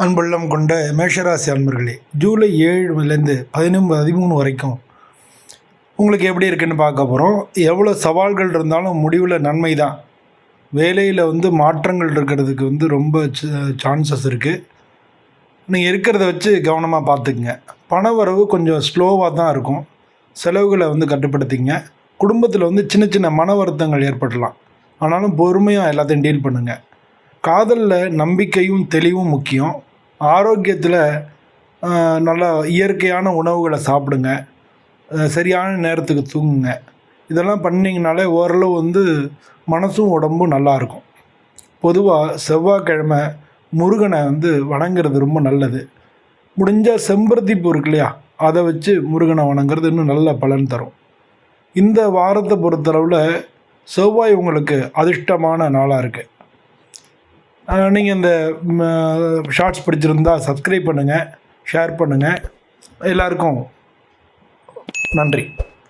அன்புள்ளம் கொண்ட மேஷராசி அன்பர்களே ஜூலை ஏழுலேருந்து பதினொன்று பதிமூணு வரைக்கும் உங்களுக்கு எப்படி இருக்குன்னு பார்க்க போகிறோம் எவ்வளோ சவால்கள் இருந்தாலும் முடிவில் நன்மை தான். வேலையில் வந்து மாற்றங்கள் இருக்கிறதுக்கு வந்து ரொம்ப சான்சஸ் இருக்குது நீங்கள் இருக்கிறத வச்சு கவனமாக பார்த்துக்குங்க. பணவரவு கொஞ்சம் ஸ்லோவாக தான் இருக்கும். செலவுகளை வந்து கட்டுப்படுத்திங்க குடும்பத்தில் வந்து சின்ன சின்ன மன வருத்தங்கள் ஏற்படலாம். ஆனாலும் பொறுமையாக எல்லாத்தையும் டீல் பண்ணுங்கள் காதலில் நம்பிக்கையும் தெளிவும் முக்கியம். ஆரோக்கியத்தில் நல்லா இயற்கையான உணவுகளை சாப்பிடுங்க. சரியான நேரத்துக்கு தூங்குங்க. இதெல்லாம் பண்ணிங்கனாலே ஓரளவு வந்து மனசும் உடம்பும் நல்லாயிருக்கும் பொதுவாக செவ்வாய்க்கிழமை முருகனை வந்து வணங்குறது ரொம்ப நல்லது. முடிஞ்சால் செம்பருத்தி பூ இருக்கு இல்லையா? அதை வச்சு முருகனை வணங்குறது இன்னும் நல்ல பலன் தரும். இந்த வாரத்தை பொறுத்தளவில் செவ்வாய் உங்களுக்கு அதிர்ஷ்டமான நாளாக இருக்குது நீங்கள் இந்த ஷார்ட்ஸ் பிடிச்சிருந்தா சப்ஸ்கிரைப் பண்ணுங்கள் ஷேர் பண்ணுங்கள் எல்லாருக்கும் நன்றி.